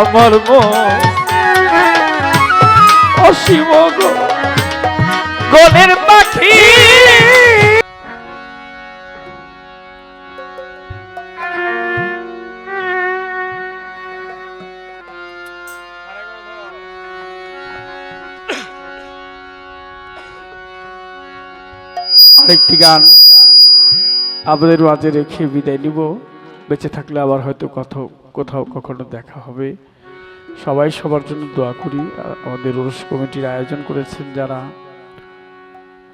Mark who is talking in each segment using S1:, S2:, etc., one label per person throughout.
S1: আমার মন অসীম গো গনের পাখি। আরেকটি গান আপনাদের মাঝে রেখে বিদায় নিব। বেঁচে থাকলে আবার হয়তো কোথাও কোথাও কখনো দেখা হবে। সবাই সবার জন্য দোয়া করি। আমাদের রোস কমিটির আয়োজন করেছেন যারা।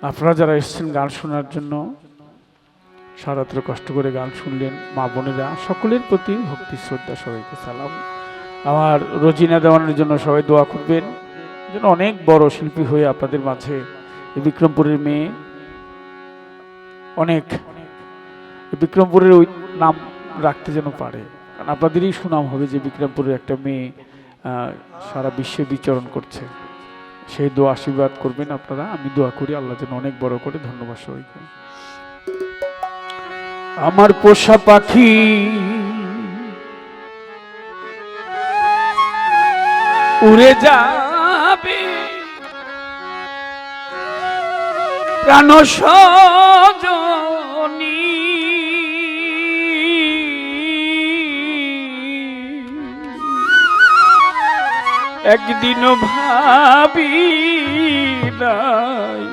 S1: আপনারা যারা এসেছেন গান শোনার জন্য, সারাত্র কষ্ট করে গান শুনলেন, মা বোনেরা সকলের প্রতি ভক্তি, শ্রদ্ধা, সবাইকে সালাম। আমার রোজিনা দেওয়ানের জন্য সবাই দোয়া করবেন। যেন অনেক বড় শিল্পী হয়ে আপনাদের মাঝে বিক্রমপুরের মেয়ে অনেক বিক্রমপুরের ওই নাম রাখতে যেন পারে। কারণ আপনাদেরই সুনাম হবে যে বিক্রমপুরের একটা মেয়ে সারা বিশ্বে বিচরণ করছে। সেই দোয়া আশীর্বাদ করবেন আপনারা। আমি দোয়া করি আল্লাহ যেন অনেক বড় করে ধন্যবাদ সবাইকে আমার পোষা পাখি, উড়ে যাবে। প্রাণ সজনী একদিনও ভাবি নাই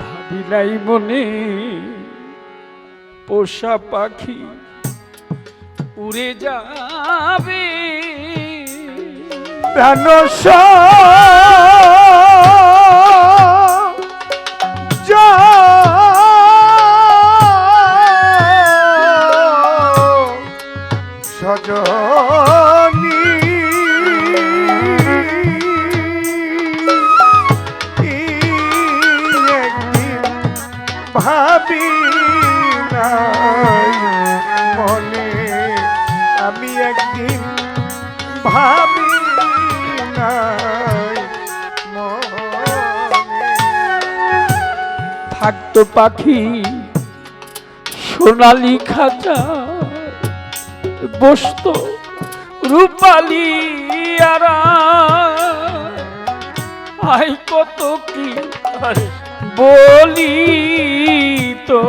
S1: ভাবি নাই মনে পোষা পাখি উড়ে যাবে। প্রাণ থাকতো পাখি সোনালি খাঁচা, বসত রূপালি আর। আই কত কি বলি তো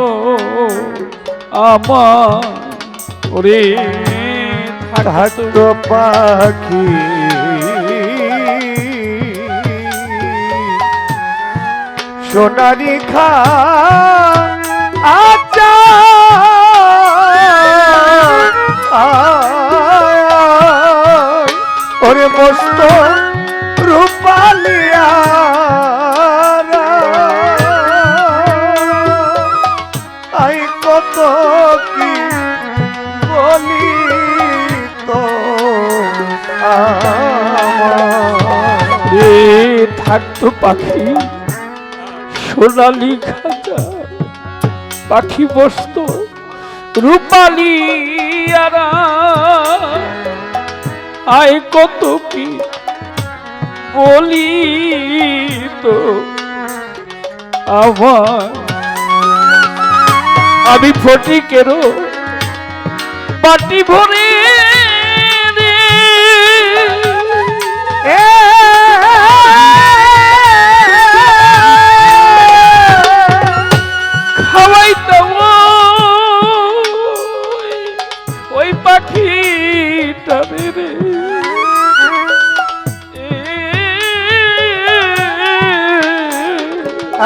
S1: আমার ওরে থাকতো
S2: পাখি সোনারি খা আচ্ছা ওরে মস্ত রূপালিয়া। আই কত কি বলি তো
S1: থাকতো পাখি সোনালি খাঁচা পাখি বসত, রূপালি আয় কত কি বলি তো আমার আমি ফটিকেরও বাটি ভরে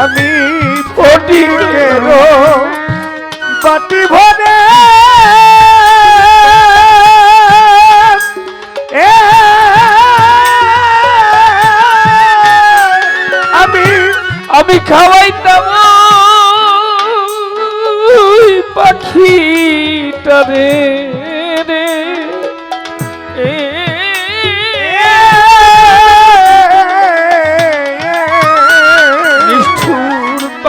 S2: আমি ফটিকের বাটি ভরে। আমি
S1: আমি খাওয়াইতাম পাখিটা রে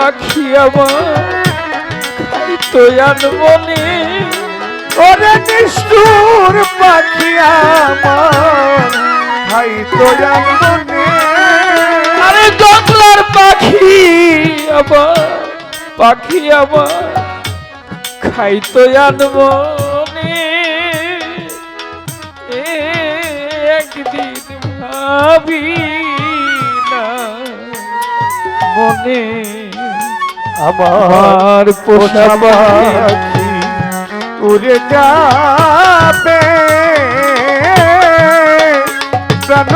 S1: পাখি আমার তো আনবনি
S2: ওরে নিষ্ঠুর পাখি আমার ভাই তো আনবনি
S1: আরে জঙ্গলার পাখি আমার পাখি আমার, খাই তো আনবনি একদিন ভাবি না, মনে
S2: আমার
S1: পোষা পাখি
S2: উড়ে যাবে প্রাণ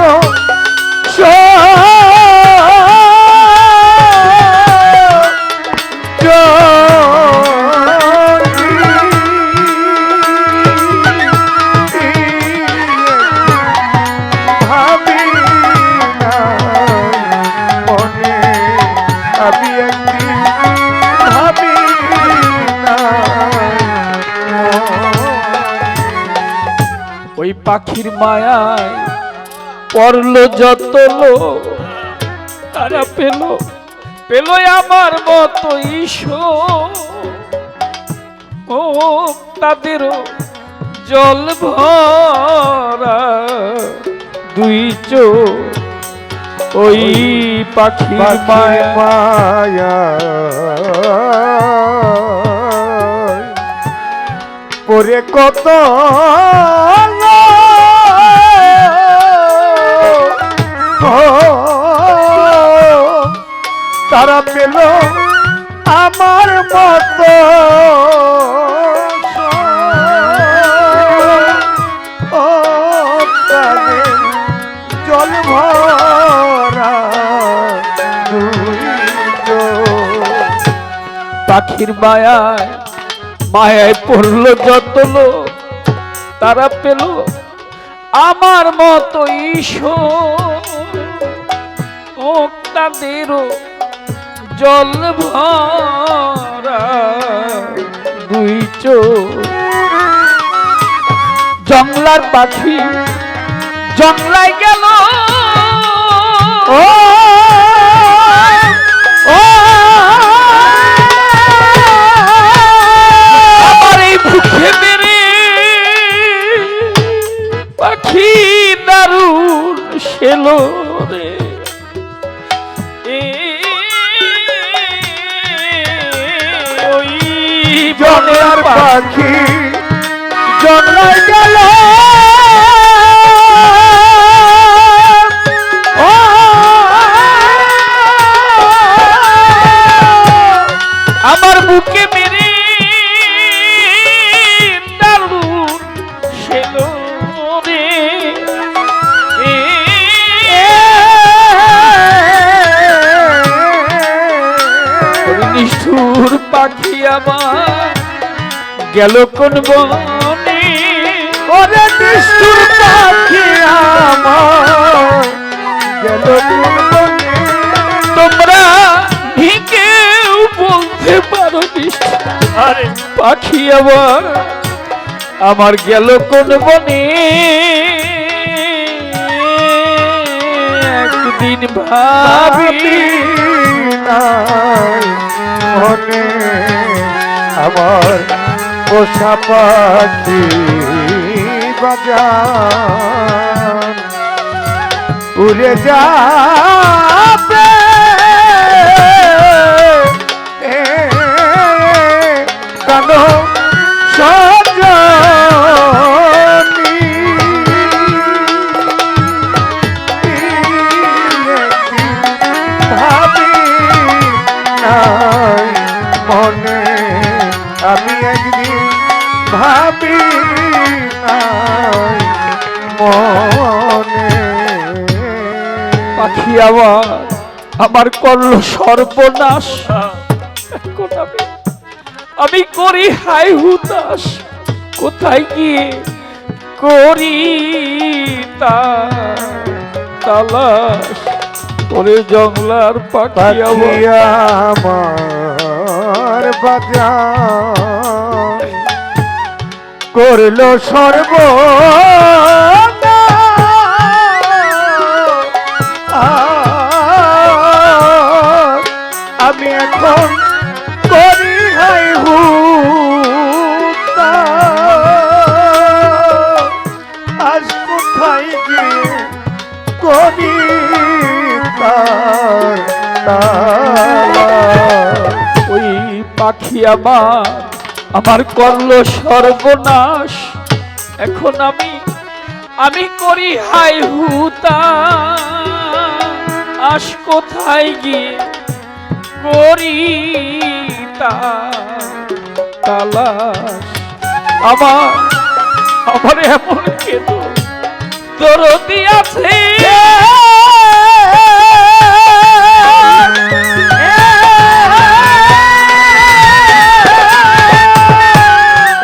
S1: পাখির মায়ায় পড়ল যত লোক তারা পেল পেল আমার মতো ঈশ্বর। ও তাদেরও জল ভরা দুই চোখ ওই মায়া।
S2: মায়া। পরে কত তারা পেল আমার মতো জল
S1: পাখির মায়ায় মায়ায় পড়ল যত লোক তারা পেল আমার মতো ঈশ্বর। তাদেরও জল ভরা দুই জংলার পাখি জংলায় গেল।
S2: ও!
S1: সেলো রে। ওই জনের পাখি।
S2: জন্মায়
S1: পাখি আমার গেল কোন বনে
S2: ওরে নিষ্ঠুর পাখি আমার গেল কোন বনে?
S1: তোমরা কেউ বলতে পারো
S2: আরে
S1: পাখি আমার আমার গেল কোন বনে একদিন ভাবি
S2: নাই মনে আমার পোষা পাখি বাজার উড়ে যাবে
S1: আমার আমার করল সর্বনাশ। আমি করি হাই হুতাশ। কোথায় গিয়ে করি তালাশ? তোরে জংলার পাখি আমার।
S2: করল সর্ব করি হাই হুতা। আজ কোথায় গিয়ে
S1: ওই পাখি আমার আমার করল সর্বনাশ। এখন আমি আমি করি হাই হুতা। আস কোথায় গিয়ে করি তা তালাশ। আমার আমার এমন কেন দরদি আছে।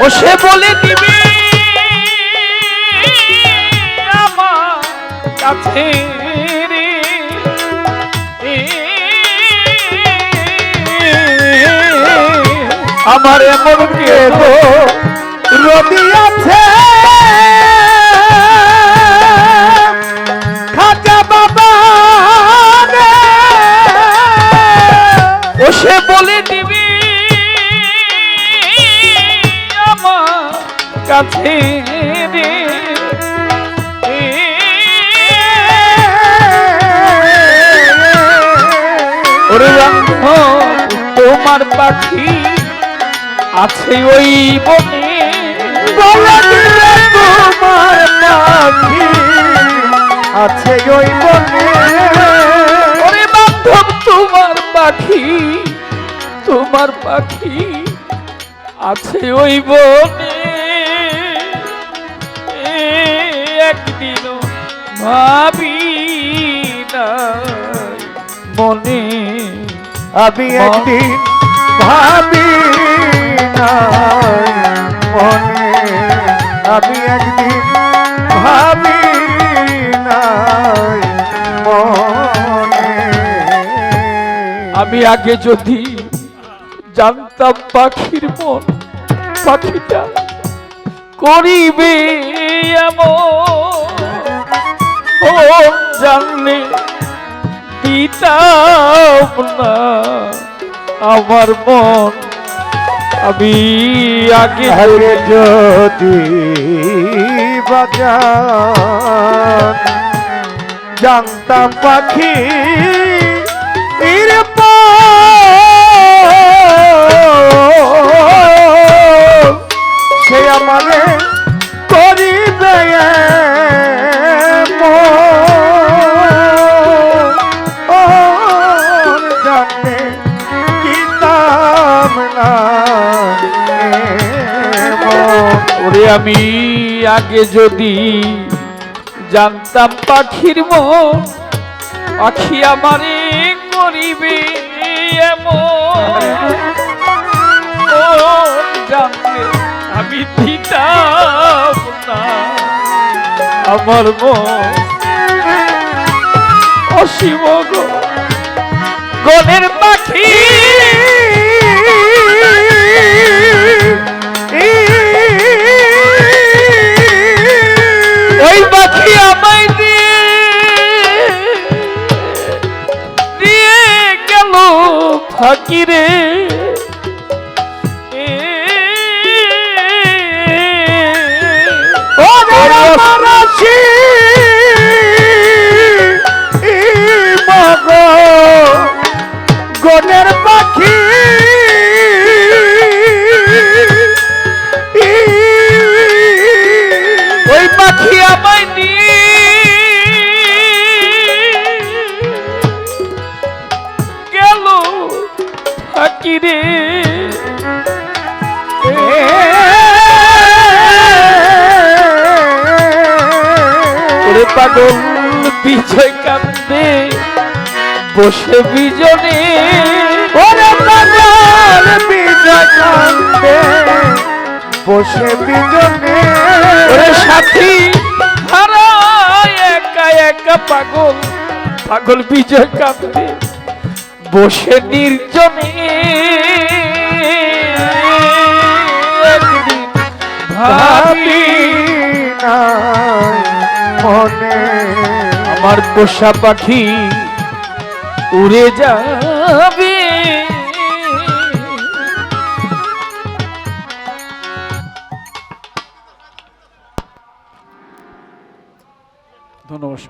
S1: ও সে বলে দিবি আমার এমন কেন
S2: রবি আছে খাজা বাবা।
S1: ও সে বলে দিবি, আমার কাছে তোমার পাখি আছে ওই বনে।
S2: তোমার পাখি আছে ওই বনে।
S1: ওরে বান্ধব, তোমার পাখি তোমার পাখি আছে ওই বনে। এ একদিনও ভাবি না মনে।
S2: আমি একদিন ভাবি মনে আমি মনে
S1: আমি আগে যদি জানতাম পাখির মন, পাখিটা করিবে এমন। জানলে দিতাম না আমার মন। আমি আগে
S2: আগে যদি বাজান। জানতাম পাখি সে আমারে
S1: আমি আগে যদি জানতাম পাখির মন, পাখি আমারে করিবে এমন। জানলে আমি দিতাম আমার মন অসীম গো। রে ফাকিরে ওরে পাগল বিজয় কান্দে বসে বিজনে।
S2: ওরে পাগল বিজয় কান্দে বসে বিজনে।
S1: ওরে সাথী হারা একা একা পাগল পাগল বিজয় কান্দে। বসে নির্জনে ভাবি
S2: মনে।
S1: আমার পোষা পাখি উড়ে যাবে।